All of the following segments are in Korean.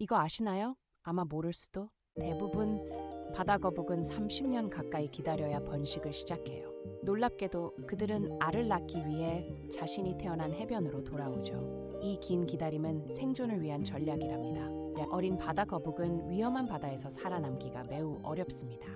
이거 아시나요? 아마 모를 수도. 대부분 바다 거북은 30년 가까이 기다려야 번식을 시작해요. 놀랍게도 그들은 알을 낳기 위해 자신이 태어난 해변으로 돌아오죠. 이 긴 기다림은 생존을 위한 전략이랍니다. 어린 바다 거북은 위험한 바다에서 살아남기가 매우 어렵습니다.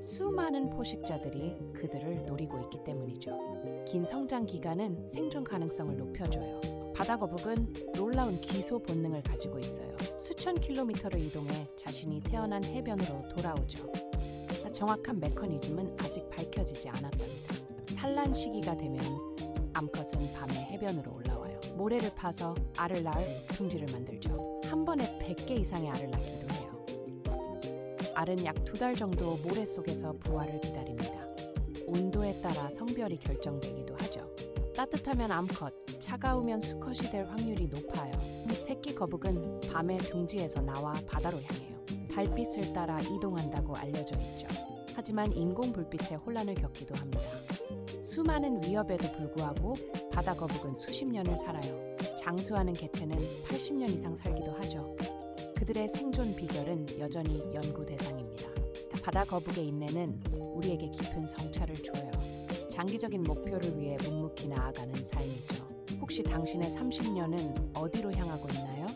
수많은 포식자들이 그들을 노리고 있기 때문이죠. 긴 성장 기간은 생존 가능성을 높여줘요. 바다 거북은 놀라운 기소 본능을 가지고 있어요. 수천 킬로미터를 이동해 자신이 태어난 해변으로 돌아오죠. 정확한 메커니즘은 아직 밝혀지지 않았답니다. 산란 시기가 되면 암컷은 밤에 해변으로 올라와요. 모래를 파서 알을 낳을 둥지를 만들죠. 한 번에 100개 이상의 알을 낳기도 해요. 알은 약 두 달 정도 모래 속에서 부화를 기다립니다. 온도에 따라 성별이 결정되기도 하죠. 따뜻하면 암컷, 차가우면 수컷이 될 확률이 높아요. 새끼 거북은 밤에 둥지에서 나와 바다로 향해요. 달빛을 따라 이동한다고 알려져 있죠. 하지만 인공 불빛에 혼란을 겪기도 합니다. 수많은 위협에도 불구하고 바다 거북은 수십 년을 살아요. 장수하는 개체는 80년 이상 살기도 하죠. 그들의 생존 비결은 여전히 연구 대상입니다. 바다 거북의 인내는 우리에게 깊은 성찰을 줘요. 장기적인 목표를 위해 묵묵히 나아가는 삶이죠. 혹시 당신의 30년은 어디로 향하고 있나요?